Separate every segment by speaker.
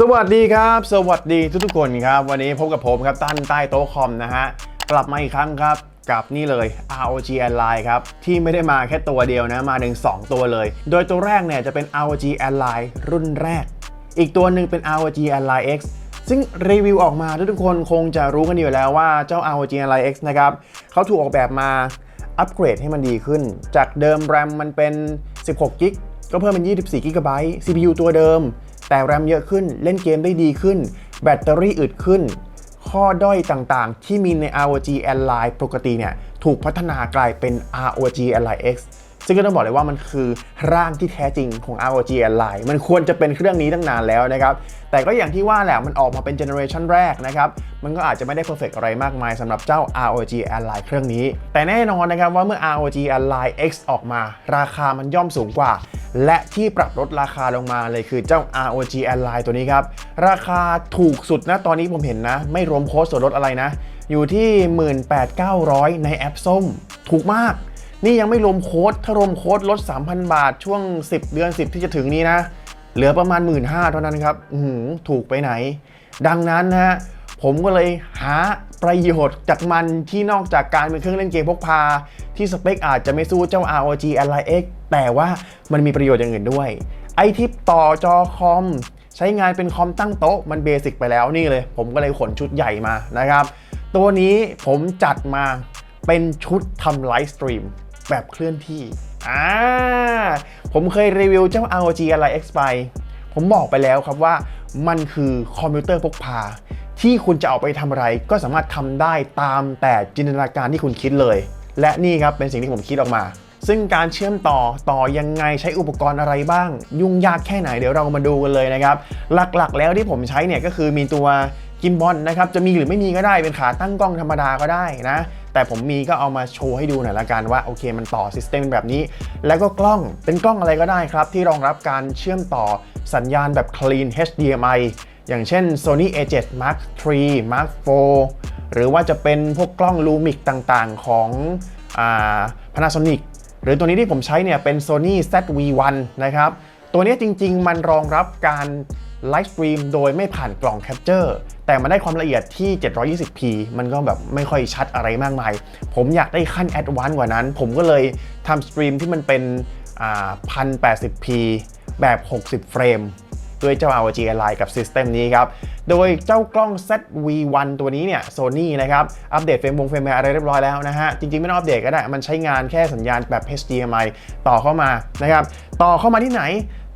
Speaker 1: สวัสดีครับ สวัสดีทุกๆคนครับ วันนี้พบกับผมครับตั้นใต้โต๊ะคอมนะฮะกลับมาอีกครั้งครับกับนี่เลย ROG Ally ครับ ที่ไม่ได้มาแค่ตัวเดียวนะ มาถึง2ตัวเลย โดยตัวแรกเนี่ยจะเป็น ROG Ally รุ่นแรก อีกตัวหนึ่งเป็น ROG Ally X ซึ่งรีวิวออกมาทุกๆคนคงจะรู้กันอยู่แล้วว่าเจ้า ROG Ally X นะครับเขาถูกออกแบบมาอัปเกรดให้มันดีขึ้น จากเดิม RAM มันเป็น 16กิกก็เพิ่มเป็น 24 g b CPU ตัวเดิม แต่แรมเยอะขึ้น เล่นเกมได้ดีขึ้น แบตเตอรี่อึดขึ้น ข้อด้อยต่างๆ ที่มีใน ROG Ally ปกติเนี่ย ถูกพัฒนากลายเป็น ROG Ally X ซึ่งก็ต้องบอกเลยว่ามันคือร่างที่แท้จริงของ ROG Ally มันควรจะเป็นเครื่องนี้ตั้งนานแล้วนะครับแต่ก็อย่างที่ว่าแหละมันออกมาเป็นเจเนอเรชันแรกนะครับมันก็อาจจะไม่ได้เพอร์เฟกอะไรมากมายสำหรับเจ้า ROG Ally เครื่องนี้ แต่แน่นอนนะครับว่าเมื่อ ROG Ally X ออกมา ราคามันย่อมสูงกว่า และที่ปรับลดราคาลงมาเลยคือเจ้า ROG Ally ตัวนี้ครับราคาถูกสุดนะตอนนี้ผมเห็นนะ ไม่รวมโค้ดส่วนลดอะไรนะ อยู่ที่ 18,900 ในแอปส้ม ถูกมาก นี่ยังไม่รวมโค้ดถ้ารวมโค้ดลด 3,000 บาทช่วง 10 เดือน 10 ที่จะถึงนี้นะ เหลือประมาณ 1 5ื่นเท่านั้นครับหืถูกไปไหน ดังนั้นนะฮะผมก็เลยหาประโยชน์จากมันที่นอกจากการเป็นเครื่องเล่นเกมพกพา ที่สเปคอาจจะไม่สู้เจ้า ROG Ally X แต่ว่ามันมีประโยชน์อย่างอื่นด้วย ไอทิปต่อจอคอม ใช้งานเป็นคอมตั้งโต๊ะมันเบสิกไปแล้วนี่เลย ผมก็เลยขนชุดใหญ่มานะครับ ตัวนี้ผมจัดมาเป็นชุดทำไลฟ์สตรีม แบบเคลื่อนที่อ่าผมเคยรีวิวเจ้า ROG Ally X ไป ผมบอกไปแล้วครับว่ามันคือคอมพิวเตอร์พกพา ที่คุณจะเอาไปทำอะไร ก็สามารถทำได้ตามแต่จินตนาการที่คุณคิดเลย และนี่ครับเป็นสิ่งที่ผมคิดออกมาซึ่งการเชื่อมต่อต่อยังไงใช้อุปกรณ์อะไรบ้าง ยุ่งยากแค่ไหนเดี๋ยวเรามาดูกันเลยนะครับ หลักๆ แล้วที่ผมใช้เนี่ยก็คือมีตัวกิมบอลนะครับ จะมีหรือไม่มีก็ได้เป็นขาตั้งกล้องธรรมดาก็ได้นะ แต่ผมมีก็เอามาโชว์ให้ดูหน่อยละกันว่าโอเคมันต่อซิสเต็มแบบนี้ แล้วก็กล้องเป็นกล้องอะไรก็ได้ครับ ที่รองรับการเชื่อมต่อสัญญาณแบบ clean HDMI อย่างเช่น Sony A7 Mark III Mark IV หรือว่าจะเป็นพวกกล้อง Lumix ต่างๆ ของอ่า Panasonic หรือตัวนี้ที่ผมใช้เนี่ยเป็น Sony ZV-1 นะครับ ตัวนี้จริงๆ มันรองรับการ ไลฟ์สตรีมโดยไม่ผ่านกล่องแคปเจอร์แต่มันได้ความละเอียดที่ 720p มันก็แบบไม่ค่อยชัดอะไรมากมาย ผมอยากได้ขั้นแอดวานซ์กว่านั้น ผมก็เลยทำสตรีมที่มันเป็น 1080p แบบ 60 เฟรม ด้วยเจ้า ROG Ally กับ System นี้ครับ โดยเจ้ากล้อง ZV-1 ตัวนี้เนี่ย Sony นะครับอัปเดตเฟรมวงเฟรมแวร์อะไรเรียบร้อยแล้วนะฮะ จริงๆ ไม่ต้องอัปเดตก็ได้ มันใช้งานแค่สัญญาณแบบ HDMI ต่อเข้ามานะครับต่อเข้ามาที่ไหน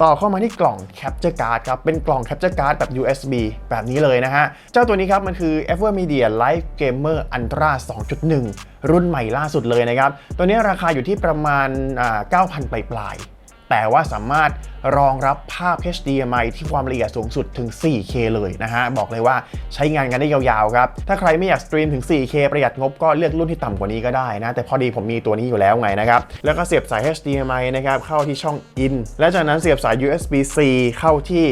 Speaker 1: ต่อเข้ามาที่กล่อง Capture Card ครับ เป็นกล่อง Capture Card แบบ USB แบบนี้เลยนะฮะ เจ้าตัวนี้ครับ มันคือ Evermedia Live Gamer Ultra 2.1 รุ่นใหม่ล่าสุดเลยนะครับ ตัวนี้ราคาอยู่ที่ประมาณ 9,000 ปลายๆ แต่ว่าสามารถรองรับภาพ HDMI ที่ความละเอียดสูงสุดถึง 4K เลยนะฮะ บอกเลยว่าใช้งานกันได้ยาวๆครับ ถ้าใครไม่อยากสตรีมถึง 4K ประหยัดงบก็เลือกรุ่นที่ต่ำกว่านี้ก็ได้นะ แต่พอดีผมมีตัวนี้อยู่แล้วไงนะครับ แล้วก็เสียบสาย HDMI นะครับ เข้าที่ช่อง in และจากนั้นเสียบสาย USB-C เข้าที่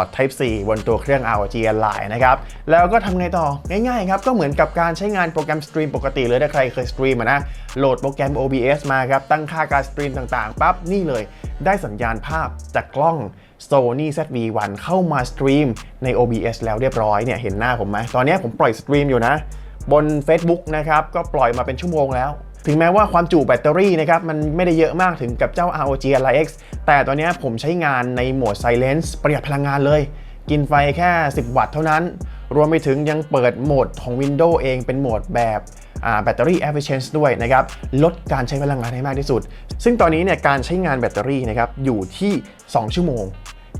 Speaker 1: ร์ต Type C บนตัวเครื่อง ROG Ally นะครับ แล้วก็ทำไงต่อ ง่ายๆครับ ก็เหมือนกับการใช้งานโปรแกรมสตรีมปกติเลยถ้าใครเคยสตรีมนะ โหลดโปรแกรม OBS มาครับ ตั้งค่าการสตรีมต่างๆ ปั๊บ นี่เลย ได้สัญญาณภาพจากกล้อง Sony ZV-1 เข้ามาสตรีมใน OBS แล้วเรียบร้อยเนี่ยเห็นหน้าผมไหมตอนนี้ผมปล่อยสตรีมอยู่นะบน Facebook นะครับก็ปล่อยมาเป็นชั่วโมงแล้ว ถึงแม้ว่าความจุแบตเตอรี่นะครับมันไม่ได้เยอะมากถึงกับเจ้า ROG Ally X แต่ตอนนี้ผมใช้งานในโหมด Silence ประหยัดพลังงานเลย กินไฟแค่ 10 วัตต์เท่านั้น รวมไปถึงยังเปิดโหมดของ Windows เองเป็นโหมดแบบแบตเตอรี่ efficiency ด้วยนะครับลดการใช้พลังงานให้มากที่สุด ซึ่งตอนนี้เนี่ยการใช้งานแบตเตอรี่นะครับอยู่ที่ 2 ชั่วโมง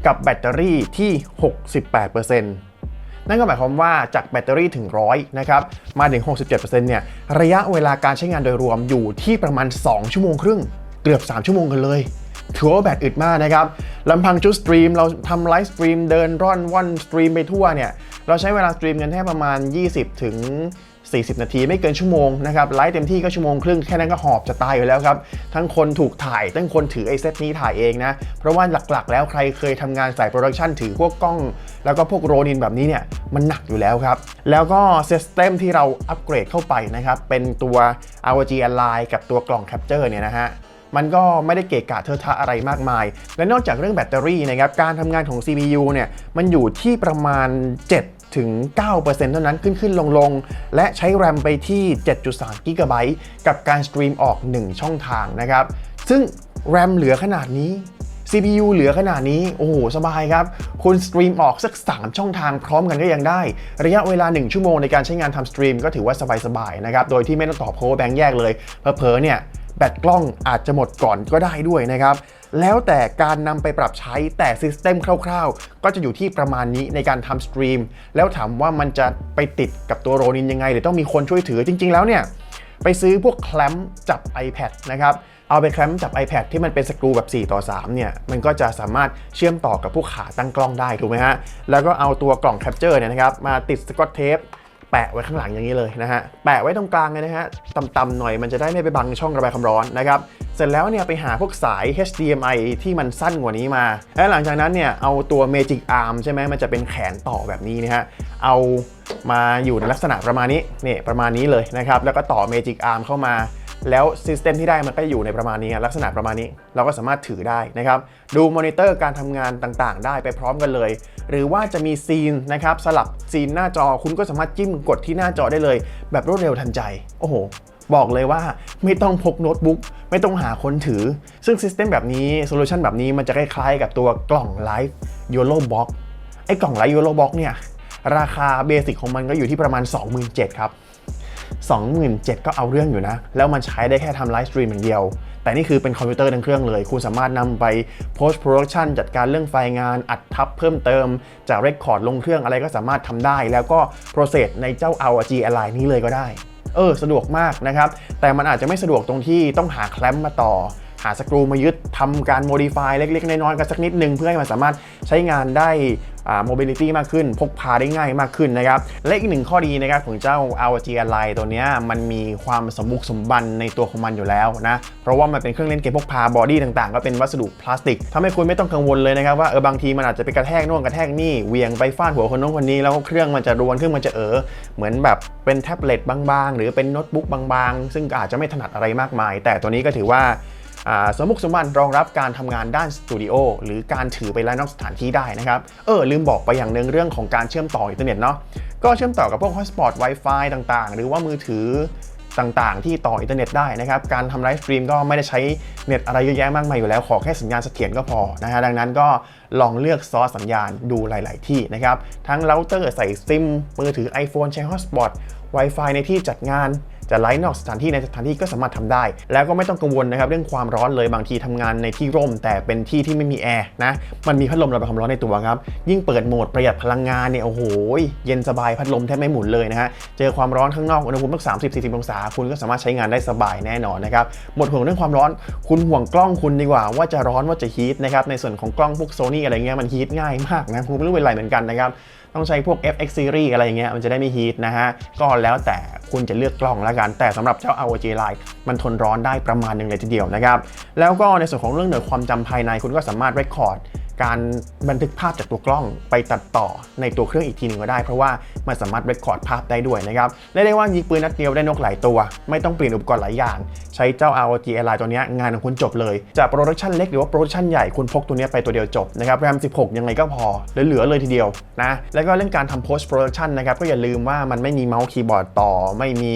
Speaker 1: กับแบตเตอรี่ที่ 68% นั่นก็หมายความว่าจากแบตเตอรี่ถึงร้อยนะครับมาถึง 67%เนี่ยระยะเวลาการใช้งานโดยรวมอยู่ที่ประมาณ 2 ชั่วโมงครึ่ง เกือบ 3 ชั่วโมงกันเลยถือว่าแบตอึดมากนะครับลำพังชุดสตรีมเราทำไลฟ์สตรีมเดินร่อนว่อนสตรีมไปทั่วเนี่ยเราใช้เวลาสตรีมกันแค่ประมาณ 20 ถึง 40 นาทีไม่เกินชั่วโมงนะครับไลฟ์เต็มที่ก็ชั่วโมงครึ่งแค่นั้นก็หอบจะตายอยู่แล้วครับ ทั้งคนถูกถ่ายทั้งคนถือไอเซตนี้ถ่ายเองนะ เพราะว่าหลักๆ แล้วใครเคยทำงานสายโปรดักชันถือพวกกล้อง แล้วก็พวกโรนินแบบนี้เนี่ยมันหนักอยู่แล้วครับ แล้วก็ซิสเต็มที่เราอัปเกรดเข้าไปนะครับเป็นตัว ROG Ally กับตัวกล่อง Capture เนี่ยนะฮะมันก็ไม่ได้เกะกะเทอะทะอะไรมากมาย และนอกจากเรื่องแบตเตอรี่นะครับ การทำงานของ CPU เนี่ย มันอยู่ที่ประมาณ 7 ถึง 9%เท่านั้นขึ้นขึ้นลงลงและใช้ RAM ไปที่ 7.3กิกะไบต์กับการสตรีมออก 1 ช่องทางนะครับ ซึ่ง RAM เหลือขนาดนี้ CPU เหลือขนาดนี้ โอ้โห สบายครับ คุณสตรีมออกสัก 3 ช่องทางพร้อมกันก็ยังได้ ระยะเวลา 1 ชั่วโมงในการใช้งานทำสตรีมก็ถือว่าสบายๆนะครับ โดยที่ไม่ต้องต่อ power bank แยกเลยเผลอเนี่ย แบตกล้องอาจจะหมดก่อนก็ได้ด้วยนะครับ แล้วแต่การนำไปปรับใช้แต่ซิสเต็มคร่าวๆ ก็จะอยู่ที่ประมาณนี้ในการทำสตรีม แล้วถามว่ามันจะไปติดกับตัวโรนินยังไง หรือต้องมีคนช่วยถือจริง ๆ แล้วเนี่ยไปซื้อพวกแคลมจับ iPad นะครับเอาไปแคลมจับ iPad ที่มันเป็นสกรูแบบ 4 ต่อ 3 เนี่ย มันก็จะสามารถเชื่อมต่อกับพวกขาตั้งกล้องได้ถูกไหมฮะ แล้วก็เอาตัวกล่องแคปเจอร์เนี่ยนะครับ มาติดสกอตเทป แปะไว้ข้างหลังอย่างนี้เลยนะฮะ แปะไว้ตรงกลางเลยนะฮะ ต่ำๆหน่อยมันจะได้ไม่ไปบังช่องระบายความร้อนนะครับ เสร็จแล้วเนี่ยไปหาพวกสาย HDMI ที่มันสั้นกว่านี้มา และหลังจากนั้นเนี่ยเอาตัว Magic Arm ใช่ไหมมันจะเป็นแขนต่อแบบนี้นะฮะ เอามาอยู่ในลักษณะประมาณนี้ นี่ประมาณนี้เลยนะครับ แล้วก็ต่อ Magic Arm เข้ามา แล้วซิสเต็มที่ได้มันก็อยู่ในประมาณนี้ลักษณะประมาณนี้เราก็สามารถถือได้นะครับ ดูมอนิเตอร์การทำงานต่างๆ ได้ไปพร้อมกันเลย หรือว่าจะมีซีนนะครับสลับซีนหน้าจอคุณก็สามารถจิ้มกดที่หน้าจอได้เลย แบบรวดเร็วทันใจ โอ้โห บอกเลยว่าไม่ต้องพกโน้ตบุ๊กไม่ต้องหาคนถือ ซึ่งซิสเต็มแบบนี้โซลูชันแบบนี้มันจะคล้ายๆกับตัวกล่องไลฟ์ YOLO Box ไอ้กล่องไลฟ์ YOLO Box เนี่ยราคาเบสิกของมันก็อยู่ที่ประมาณ 27,000ครับ 27,000 ก็เอาเรื่องอยู่นะ แล้วมันใช้ได้แค่ทำไลฟ์สตรีมอย่างเดียว แต่นี่คือเป็นคอมพิวเตอร์ทั้งเครื่องเลย คุณสามารถนำไป post production จัดการเรื่องไฟล์งาน อัดทับเพิ่มเติม จากเรคคอร์ดลงเครื่องอะไรก็สามารถทำได้ แล้วก็ process ในเจ้า RG Ally นี้เลยก็ได้ เออ สะดวกมากนะครับ แต่มันอาจจะไม่สะดวกตรงที่ต้องหาแคลมมาต่อ หาสกรูมายึดทำการ modify เล็กๆ น้อยๆกันสักนิดนึงเพื่อให้มันสามารถใช้งานได้อ่า mobility มากขึ้น พกพาได้ง่ายมากขึ้นนะครับ และอีกหนึ่งข้อดีนะครับของเจ้า ROG Ally ตัวนี้มันมีความสมบุกสมบันในตัวของมันอยู่แล้วนะ เพราะว่ามันเป็นเครื่องเล่นเกมพกพาบอดี้ต่างๆ ก็เป็นวัสดุพลาสติกทำให้คุณไม่ต้องกังวลเลยนะครับว่าเออบางทีมันอาจจะไปกระแทกน่นกระแทกนี่เวียงไปฟาดหัวคนน้นคนนี้แล้วเครื่องมันจะรวนเครื่องมันจะเออเหมือนแบบเป็นแท็บเล็ตบางๆ หรือเป็นโน้ตบุ๊กบางๆ ซึ่งอาจจะไม่ถนัดอะไรมากมาย แต่ตัวนี้ก็ถือว่า สมบุกสมบันรองรับการทำงานด้านสตูดิโอหรือการถือไปแล้วนอกสถานที่ได้นะครับ เออลืมบอกไปอย่างหนึ่งเรื่องของการเชื่อมต่ออินเทอร์เน็ตเนาะก็เชื่อมต่อกับพวก Hotspot Wi-Fi ต่างๆ หรือว่ามือถือต่างๆ ที่ต่ออินเทอร์เน็ตได้นะครับ การทำไลฟ์สตรีมก็ไม่ได้ใช้เน็ตอะไรเยอะแยะมากมายอยู่แล้ว ขอแค่สัญญาณเสถียรก็พอนะฮะดังนั้นก็ลองเลือกซอสสัญญาณดูหลาย ๆ ที่นะครับ ทั้งเราเตอร์ใส่ซิม มือถือ iPhone ใช้ Hotspot Wi-Fi ในที่จัดงาน จะไลฟ์นอกสถานที่ในสถานที่ก็สามารถทำได้ แล้วก็ไม่ต้องกังวลนะครับเรื่องความร้อนเลยบางทีทำงานในที่ร่ม แต่เป็นที่ที่ไม่มีแอร์นะมันมีพัดลมระบายความร้อนในตัวครับยิ่งเปิดโหมดประหยัดพลังงานเนี่ยโอ้โหเย็นสบายพัดลมแทบไม่หมุนเลยนะฮะเจอความร้อนข้างนอกอุณหภูมิตั้ง30 40องศาคุณก็สามารถใช้งานได้สบายแน่นอนนะครับหมดห่วงเรื่องความร้อน คุณห่วงกล้องคุณดีกว่าว่าจะร้อนว่าจะฮีทนะครับในส่วนของกล้องพวกโซนี่อะไรเงี้ยมันฮีทง่ายมากนะคุณไม่รู้เป็นไรเหมือนกันนะครับ ต้องใช้พวก FX Series อะไรอย่างเงี้ยมันจะได้ไม่ฮีทนะฮะ ก็แล้วแต่คุณจะเลือกกล้องละกัน แต่สำหรับเจ้า ROG Line มันทนร้อนได้ประมาณนึงเลยทีเดียวนะครับ แล้วก็ในส่วนของเรื่องหน่วยความจำภายในคุณก็สามารถ record การบันทึกภาพจากตัวกล้องไปตัดต่อในตัวเครื่องอีกทีหนึ่งก็ได้ เพราะว่ามันสามารถ record ภาพได้ด้วยนะครับเรียกได้ว่ายิงปืนนัดเดียวได้นกหลายตัว ไม่ต้องเปลี่ยนอุปกรณ์หลายอย่าง ใช้เจ้า ROG Ally ตัวนี้งานของคุณจบเลย จากโปรดักชันเล็กหรือว่าโปรดักชันใหญ่คุณพกตัวนี้ไปตัวเดียวจบนะครับ RAM 16 ยังไงก็พอเหลือเลยทีเดียวนะแล้วก็เรื่องการทำ post production นะครับก็อย่าลืมว่ามันไม่มีเมาส์คีย์บอร์ดต่อ ไม่มี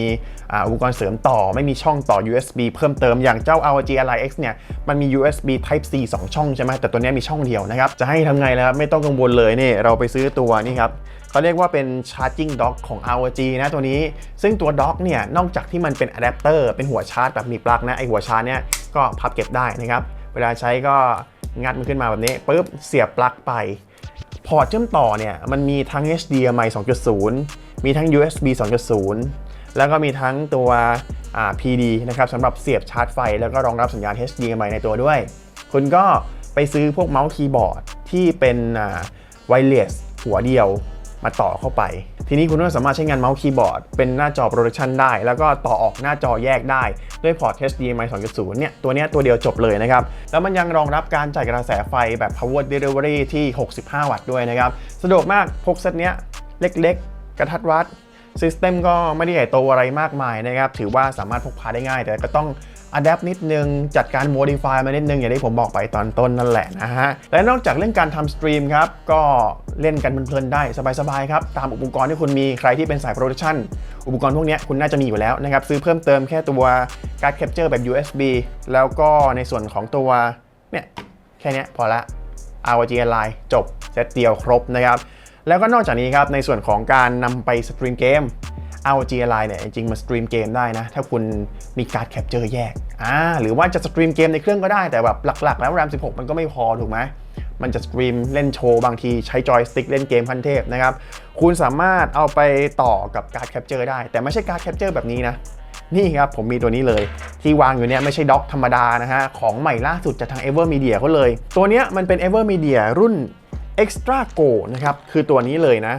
Speaker 1: อุปกรณ์เสริมต่อ ไม่มีช่องต่อ USB เพิ่มเติมอย่างเจ้า ROG Ally X เนี่ยมันมี USB Type C 2 ช่องใช่ไหมแต่ตัวนี้มีช่องเดียวนะครับ จะให้ทำไงแล้วครับ ไม่ต้องกังวลเลยนี่เราไปซื้อตัวนี่ครับเขาเรียกว่าเป็น charging dock ของ ROG นะตัวนี้ ซึ่งตัว dock เนี่ย นอกจากที่มันเป็นอะแดปเตอร์เป็นหัวชาร์จแบบมีปลั๊กนะ ไอหัวชาร์จเนี่ยก็พับเก็บได้นะครับ เวลาใช้ก็งัดมันขึ้นมาแบบนี้ปุ๊บเสียบปลั๊กไป พอร์ตเชื่อมต่อเนี่ยมันมีทั้ง HDMI 2.0 มีทั้ง USB 2.0 แล้วก็มีทั้งตัว PD นะครับสำหรับเสียบชาร์จไฟ แล้วก็รองรับสัญญาณ HDMI ในตัวด้วย คุณก็ ไปซื้อพวกเมาส์คีย์บอร์ดที่เป็นไวเลสหัวเดียวมาต่อเข้าไป ทีนี้คุณก็สามารถใช้งานเมาส์คีย์บอร์ดเป็นหน้าจอโปรดักชันได้ แล้วก็ต่อออกหน้าจอแยกได้ ด้วยพอร์ต HDMI 2.0 เนี่ย ตัวนี้ตัวเดียวจบเลยนะครับ แล้วมันยังรองรับการจ่ายกระแสไฟแบบ power delivery ที่ 65 วัตต์ด้วยนะครับ สะดวกมากพกเซตเนี้ยเล็กๆ กระทัดรัดซิสเต็มก็ไม่ได้ใหญ่โตอะไรมากมายนะครับ ถือว่าสามารถพกพาได้ง่าย แต่ก็ต้อง adapt นิดนึง จัดการ modify มานิดนึง อย่างที่ผมบอกไปตอนต้นนั่นแหละนะฮะ และนอกจากเรื่องการทำสตรีมครับ ก็เล่นกันเพลินๆได้สบายๆครับ ตามอุปกรณ์ที่คุณมีใครที่เป็นสายโปรดักชันอุปกรณ์พวกนี้คุณน่าจะมีอยู่แล้วนะครับ ซื้อเพิ่มเติมแค่ตัวการ์ดแคปเจอร์แบบ USB แล้วก็ในส่วนของตัวเนี่ยแค่นี้พอละ ROG Ally จบเซตเดียวครบนะครับแล้วก็นอกจากนี้ครับในส่วนของการนำไปสตรีมเกม ROG Ally เนี่ยจริงๆมาสตรีมเกมได้นะ ถ้าคุณมีการ์ดแคปเจอร์แยกอ่าหรือว่าจะสตรีมเกมในเครื่องก็ได้แต่แบบหลักๆ แล้ว RAM 16 มันก็ไม่พอถูกไหมมันจะสตรีมเล่นโชว์บางทีใช้จอยสติ๊กเล่นเกมพันเทพนะครับ คุณสามารถเอาไปต่อกับการ์ดแคปเจอร์ได้ แต่ไม่ใช่การ์ดแคปเจอร์แบบนี้นะ นี่ครับผมมีตัวนี้เลย ที่วางอยู่เนี่ยไม่ใช่ด็อกธรรมดานะฮะ ของใหม่ล่าสุดจากทาง Evermedia เขาเลย ตัวเนี้ยมันเป็น Evermedia รุ่น Extra Go นะครับ คือตัวนี้เลยนะ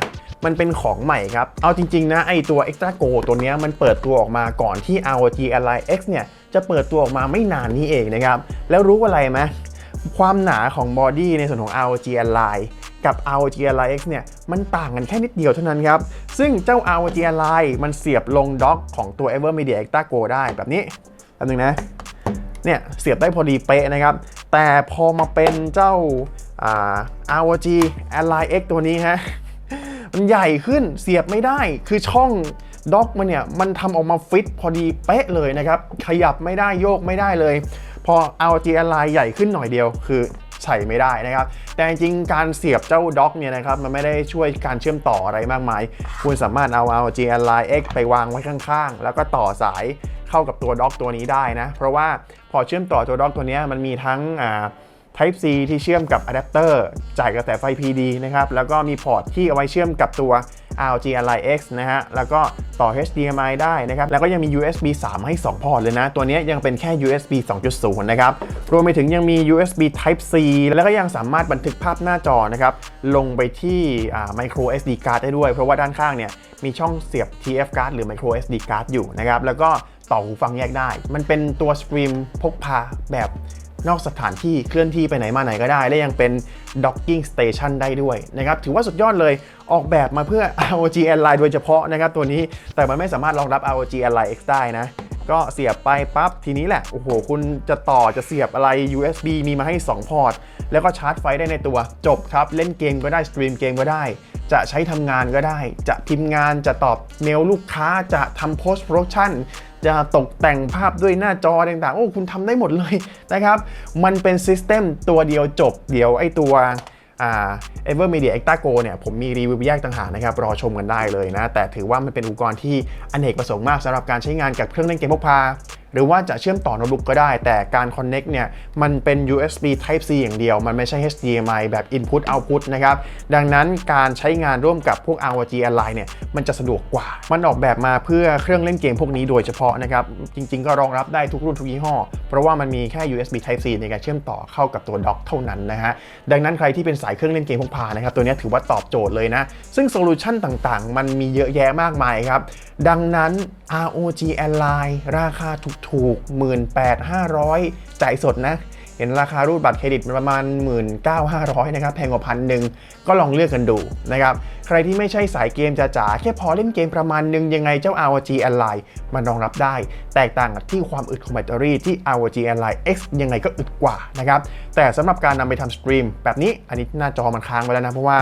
Speaker 1: มันเป็นของใหม่ครับ เอาจริงๆนะไอตัว Extra Go ตัวนี้มันเปิดตัวออกมาก่อนที่ ROG Ally X เนี่ยจะเปิดตัวออกมาไม่นานนี้เองนะครับ แล้วรู้อะไรไหมความหนาของบอดี้ในส่วนของ ROG Ally กับ ROG Ally X เนี่ยมันต่างกันแค่นิดเดียวเท่านั้นครับ ซึ่งเจ้า ROG Ally มันเสียบลงด็อกของตัว Evermedia Extra Go ได้แบบนี้แป๊บนึงนะเนี่ยเสียบได้พอดีเป๊ะนะครับ แต่พอมาเป็นเจ้าอ่า ROG Ally X ตัวนี้ฮะ มันใหญ่ขึ้นเสียบไม่ได้ คือช่องด็อกมันเนี่ยมันทำออกมาฟิตพอดีเป๊ะเลยนะครับ ขยับไม่ได้โยกไม่ได้เลย พอ ROG Ally ใหญ่ขึ้นหน่อยเดียวคือใส่ไม่ได้นะครับ แต่จริงการเสียบเจ้าด็อกเนี่ยนะครับ มันไม่ได้ช่วยการเชื่อมต่ออะไรมากมาย คุณสามารถเอา ROG Ally X ไปวางไว้ข้างๆ แล้วก็ต่อสายเข้ากับตัวด็อกตัวนี้ได้นะ เพราะว่าพอเชื่อมต่อตัวด็อกตัวนี้มันมีทั้งอ่า Type C ที่เชื่อมกับอะแดปเตอร์จ่ายกระแสไฟ PD นะครับ แล้วก็มีพอร์ตที่เอาไว้เชื่อมกับตัว RG Ally X นะฮะ แล้วก็ต่อ HDMI ได้นะครับ แล้วก็ยังมี USB 3 ให้ 2 พอร์ตเลยนะ ตัวนี้ยังเป็นแค่ USB 2.0 นะครับ รวมไปถึงยังมี USB Type C แล้วก็ยังสามารถบันทึกภาพหน้าจอนะครับ ลงไปที่ micro SD card ได้ด้วย เพราะว่าด้านข้างเนี่ยมีช่องเสียบ TF card หรือ micro SD card อยู่นะครับ แล้วก็ต่อหูฟังแยกได้ มันเป็นตัวสตรีมพกพาแบบ นอกสถานที่เคลื่อนที่ไปไหนมาไหนก็ได้ และยังเป็น docking station ได้ด้วยนะครับถือว่าสุดยอดเลยออกแบบมาเพื่อ ROG Ally โดยเฉพาะนะครับตัวนี้แต่มันไม่สามารถรองรับ ROG Ally X ได้นะก็เสียบไปปั๊บทีนี้แหละ โอ้โห คุณจะต่อจะเสียบอะไร USB มีมาให้ 2 พอร์ต แล้วก็ชาร์จไฟได้ในตัวจบครับ เล่นเกมก็ได้ สตรีมเกมก็ได้ จะใช้ทำงานก็ได้ จะพิมพ์งานจะตอบเมลลูกค้าจะทำ post production จะตกแต่งภาพด้วยหน้าจอต่างๆ โอ้ คุณทำได้หมดเลยนะครับ มันเป็นซิสเต็มตัวเดียวจบ เดี๋ยวไอตัวเอเวอร์มีเดียเอ็กตาโกเนี่ยผมมีรีวิวแยกต่างหากนะครับ รอชมกันได้เลยนะ แต่ถือว่ามันเป็นอุปกรณ์ที่อเนกประสงค์มากสำหรับการใช้งานกับเครื่องเล่นเกมพกพา หรือว่าจะเชื่อมต่อโน้ตบุ๊กก็ได้ แต่การ Connect เนี่ยมันเป็น USB Type C อย่างเดียว มันไม่ใช่ HDMI แบบ Input Output นะครับ ดังนั้นการใช้งานร่วมกับพวก ROG Ally เนี่ยมันจะสะดวกกว่า มันออกแบบมาเพื่อเครื่องเล่นเกมพวกนี้โดยเฉพาะนะครับ จริง ๆ ก็รองรับได้ทุกรุ่นทุกยี่ห้อ เพราะว่ามันมีแค่ USB Type C ในการเชื่อมต่อเข้ากับตัวด็อกเท่านั้นนะฮะ ดังนั้นใครที่เป็นสายเครื่องเล่นเกมพกพานะครับตัวนี้ถือว่าตอบโจทย์เลยนะ ซึ่งโซลูชันต่างๆ มันมีเยอะแยะมากมายครับ ดังนั้น ROG Ally ราคาถูกถูก 18,500 จ่ายสดนะ เห็นราคารูดบัตรเครดิตมันประมาณ 19,500 นะครับ แพงกว่าพันหนึ่ง ก็ลองเลือกกันดูนะครับ ใครที่ไม่ใช่สายเกมจ๋าๆแค่พอเล่นเกมประมาณนึงยังไงเจ้า ROG Ally มันรองรับได้ แตกต่างกับที่ความอึดของแบตเตอรี่ที่ ROG Ally X ยังไงก็อึดกว่านะครับ แต่สำหรับการนำไปทำสตรีมแบบนี้อันนี้หน้าจอมันค้างไปแล้วนะ เพราะว่า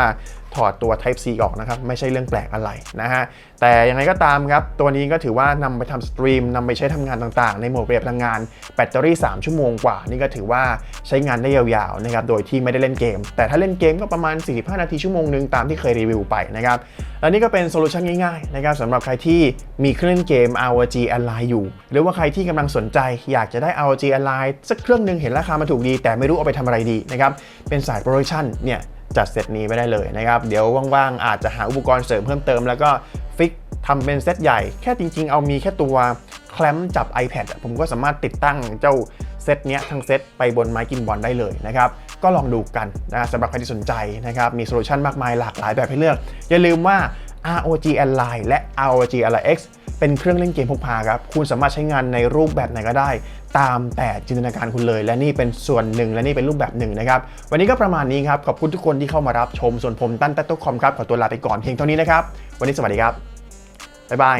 Speaker 1: ถอดตัว Type C ออกนะครับ ไม่ใช่เรื่องแปลกอะไรนะฮะ แต่ยังไงก็ตามครับ ตัวนี้ก็ถือว่านำไปทำสตรีมนำไปใช้ทำงานต่างๆ ในโหมดปรียบพลังงาน แบตเตอรี่ 3 ชั่วโมงกว่า นี่ก็ถือว่าใช้งานได้ยาวๆนะครับ โดยที่ไม่ได้เล่นเกม แต่ถ้าเล่นเกมก็ประมาณ 45นาทีชั่วโมงหนึ่งตามที่เคยรีวิวไปนะครับ และนี่ก็เป็นโซลูชันง่ายๆนะครับสำหรับใครที่มีเครื่องเกม ROG Ally อยู่ หรือว่าใครที่กำลังสนใจ อยากจะได้ ROG Ally สักเครื่องหนึ่งเห็นราคามาถูกดี แต่ไม่รู้เอาไปทำอะไรดีนะครับเป็นสายโปรดักชันเนี่ยจัดเซตนี้ไปได้เลยนะครับ เดี๋ยวว่างๆ อาจจะหาอุปกรณ์เสริมเพิ่มเติมแล้วก็ฟิก ทำเป็นเซตใหญ่ แค่จริง ๆ เอามีแค่ตัวแคลมจับ iPad ผมก็สามารถติดตั้งเจ้าเซตเนี้ยทั้งเซตไปบนไม้กินบอลได้เลยนะครับ ก็ลองดูกันนะสำหรับใครที่สนใจนะครับ มีโซลูชันมากมายหลากหลายแบบให้เลือก อย่าลืมว่า ROG Ally และ ROG Ally X เป็นเครื่องเล่นเกมพกพาครับ คุณสามารถใช้งานในรูปแบบไหนก็ได้ ตามแต่จินตนาการคุณเลย และนี่เป็นส่วนหนึ่งและนี่เป็นรูปแบบหนึ่งนะครับ วันนี้ก็ประมาณนี้ครับ ขอบคุณทุกคนที่เข้ามารับชม ส่วนผมตั้นแต่ตุ๊กคอมครับ ขอตัวลาไปก่อนเพียงเท่านี้นะครับ วันนี้สวัสดีครับ บ๊ายบาย